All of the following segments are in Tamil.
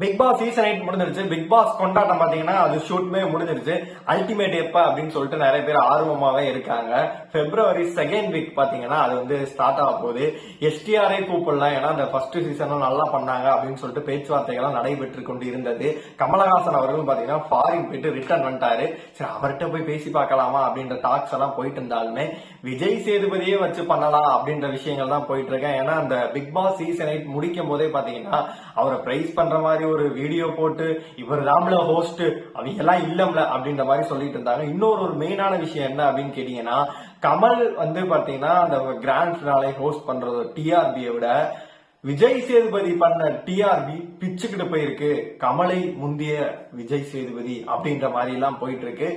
பிக் பாஸ் சீசன் எயிட் முடிஞ்சிருச்சு. பிக் பாஸ் கொண்டாட்டம் பாத்தீங்கன்னா அது ஷூட்மே முடிஞ்சிருச்சு. அல்டிமேட் எப்ப அப்படின்னு சொல்லிட்டு நிறைய பேர் ஆர்வமாவே இருக்காங்க. பிப்ரவரி செகண்ட் வீக் பாத்தீங்கன்னா அது வந்து ஸ்டார்ட் ஆக போகுது. எஸ்டிஆரே கூப்பிடலாம். ஏன்னா அந்த ஃபர்ஸ்ட் சீசனும் நல்லா பண்ணாங்க அப்படின்னு சொல்லிட்டு பேச்சுவார்த்தைகள்லாம் நடைபெற்று கொண்டு இருந்தது. கமலஹாசன் அவர்களும் பாத்தீங்கன்னா ஃபாரின் போயிட்டு ரிட்டர்ன் வந்துட்டாரு. சரி அவர்கிட்ட போய் பேசி பார்க்கலாமா அப்படின்ற டாக்ஸ் எல்லாம் போயிட்டு இருந்தாலுமே விஜய் சேதுபதியே வச்சு பண்ணலாம் அப்படின்ற விஷயங்கள் தான் போயிட்டு இருக்கேன். ஏன்னா அந்த பிக் பாஸ் சீசன் எயிட் முடிக்கும் போதே பாத்தீங்கன்னா அவரை பிரைஸ் பண்ற மாதிரி ஒரு வீடியோ போட்டு இவர் தாம்ல ஹோஸ்ட் அவங்க எல்லாம் இல்லம்ல அப்படின்ற மாதிரி சொல்லிட்டு இருந்தாங்க. இன்னொரு ஒரு மெயினான விஷயம் என்ன அப்படின்னு கேட்டீங்கன்னா கமல் வந்து பாத்தீங்கன்னா அந்த கிராண்ட் நாளை ஹோஸ்ட் பண்றது டிஆர்பியை விட விஜய் சேதுபதி பண்ண டிஆர்பி பிச்சுக்கிட்டு போயிருக்கு. கமலை முந்திய விஜய் சேதுபதி அப்படின்ற மாதிரி எல்லாம் போயிட்டு இருக்கு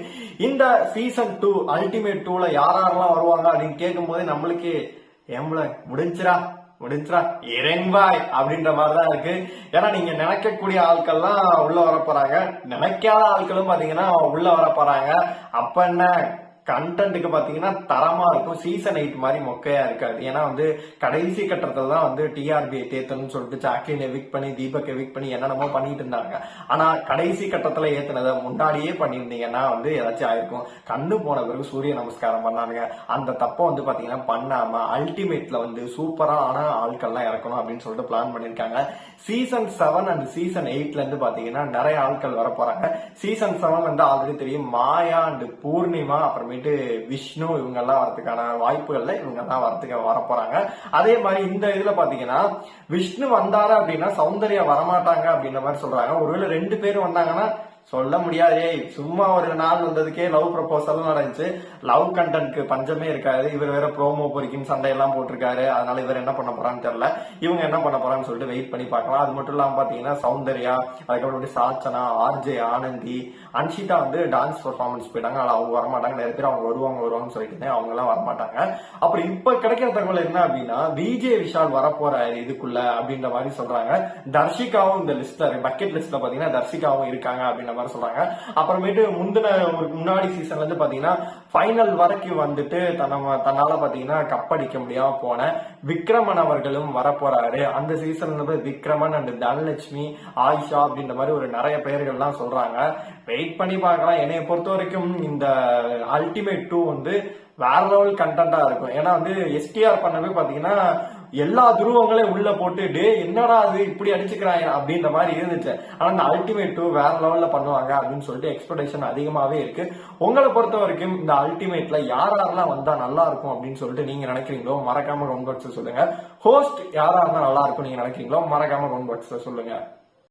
இந்த சீசன் டூ அல்டிமேட் டூல யார் யாரெல்லாம் வருவாங்க அப்படின்னு கேட்கும் போதே நம்மளுக்கு ஏம்பல முடிஞ்சிரா? முடிஞ்சா இறங்பாய் அப்படின்ற மாதிரி தான் இருக்கு. ஏன்னா நீங்க நினைக்கக்கூடிய ஆட்கள்லாம் உள்ள வர போறாங்க நினைக்காத ஆட்களும் பாத்தீங்கன்னா உள்ள வர போறாங்க அப்ப என்ன? கண்டென்ட்டுக்கு பார்த்தீங்கன்னா தரமாக இருக்கும். சீசன் எயிட் மாதிரி மொக்கையாக இருக்காது. ஏன்னா வந்து கடைசி கட்டத்தில் தான் வந்து டிஆர்பி தேத்தணும்னு சொல்லிட்டு ஜாக்லின் எவிக் பண்ணி தீபக் எவிக் பண்ணி என்னென்னமோ பண்ணிட்டு இருந்தாங்க. ஆனால் கடைசி கட்டத்தில் ஏற்றினதை முன்னாடியே பண்ணியிருந்தீங்கன்னா வந்து ஏதாச்சும் ஆயிருக்கும். கண்ணு போன பிறகு சூரிய நமஸ்காரம் பண்ணானுங்க அந்த தப்பை வந்து பார்த்தீங்கன்னா பண்ணாமல் அல்டிமேட்ல வந்து சூப்பரான ஆட்கள்லாம் இறக்கணும் அப்படின்னு சொல்லிட்டு பிளான் பண்ணியிருக்காங்க. சீசன் செவன் அண்ட் சீசன் எயிட்லேருந்து இருந்து நிறைய ஆட்கள் வர போகிறாங்க சீசன் செவன் வந்து ஆல்ரெடி தெரியும். மாயா அண்ட் பூர்ணிமா அப்புறமேட்டு விஷ்ணு இவங்கெல்லாம் வரதுக்கான வாய்ப்புகள்ல இவங்க எல்லாம் வரதுக்கு வரப்போறாங்க. அதே மாதிரி இந்த இதுல பாத்தீங்கன்னா விஷ்ணு வந்தாரு அப்படின்னா சௌந்தர்யா வரமாட்டாங்க அப்படின்ற மாதிரி சொல்றாங்க. ஒருவேளை ரெண்டு பேரும் வந்தாங்கன்னா சொல்ல முடியாதே. சும்மா ஒரு நாள் வந்ததுக்கே லவ் ப்ரப்போசல் நடந்துச்சு. லவ் கண்டென்ட்க்கு பஞ்சமே இருக்காது. இவர் வேற ப்ரோமோ பொறிக்கும் சண்டையெல்லாம் போட்டிருக்காரு. அதனால இவர் என்ன பண்ண போறான்னு தெரியல. இவங்க என்ன பண்ண போறான்னு சொல்லிட்டு வெயிட் பண்ணி பார்க்கலாம். அது மட்டும் இல்லாம பாத்தீங்கன்னா சௌந்தர்யா அதுக்கப்புறம் சாச்சனா ஆர்ஜே ஆனந்தி அன்ஷிதா வந்து டான்ஸ் பர்ஃபார்மன்ஸ் போயிட்டாங்க. ஆனால் அவங்க வரமாட்டாங்க. நிறைய பேர் அவங்க வருவாங்க வருவாங்கன்னு சொல்லிட்டு அவங்க எல்லாம் வரமாட்டாங்க. அப்புறம் இப்ப கிடைக்கிற தகவல் என்ன அப்படின்னா விஜே விஷால் வரப்போறாரு இதுக்குள்ள அப்படின்ற மாதிரி சொல்றாங்க. தர்ஷிகாவும் இந்த லிஸ்ட்ல பக்கெட் லிஸ்ட்ல பாத்தீங்கன்னா தர்ஷிகாவும் இருக்காங்க அப்படின்ற மாதிரி சொல்றாங்க. அப்புறமேட்டு முந்தின ஒரு முன்னாடி சீசன்ல இருந்து பாத்தீங்கன்னா ஃபைனல் வரைக்கும் வந்துட்டு தன்ன தன்னால பாத்தீங்கன்னா கப்படிக்க முடியாம போன விக்ரமன் அவர்களும் வரப்போறாரு. அந்த சீசன்ல வந்து விக்ரமன் அண்ட் தனலட்சுமி ஆயிஷா அப்படின்ற மாதிரி ஒரு நிறைய பெயர்கள்லாம் சொல்றாங்க. வெயிட் பண்ணி பார்க்கலாம். என்னைய பொறுத்த வரைக்கும் இந்த அல்டிமேட் டூ வந்து வேற லெவல் கண்டென்ட்டா இருக்கும். ஏன்னா வந்து எஸ்டிஆர் பண்ணவே பாத்தீங்கன்னா எல்லா துருவங்களையும் உள்ள போட்டு டே என்னடா அது இப்படி அடிச்சுக்கிறாங்க அப்படின்ற மாதிரி இருந்துச்சு. ஆனா இந்த அல்டிமேட் டூ வேற லெவல்ல பண்ணுவாங்க அப்படின்னு சொல்லிட்டு எக்ஸ்பெக்டேஷன் அதிகமாவே இருக்கு. உங்களை பொறுத்த வரைக்கும் இந்த அல்டிமேட்ல யார் யாரெல்லாம் வந்தா நல்லா இருக்கும் அப்படின்னு சொல்லிட்டு நீங்க நினைக்கிறீங்களோ மறக்காம கமெண்ட் பாக்ஸ்ல சொல்லுங்க. ஹோஸ்ட் யாரா இருந்தா நல்லா இருக்கும் நீங்க நினைக்கிறீங்களோ மறக்காம கமெண்ட் பாக்ஸ்ல சொல்லுங்க.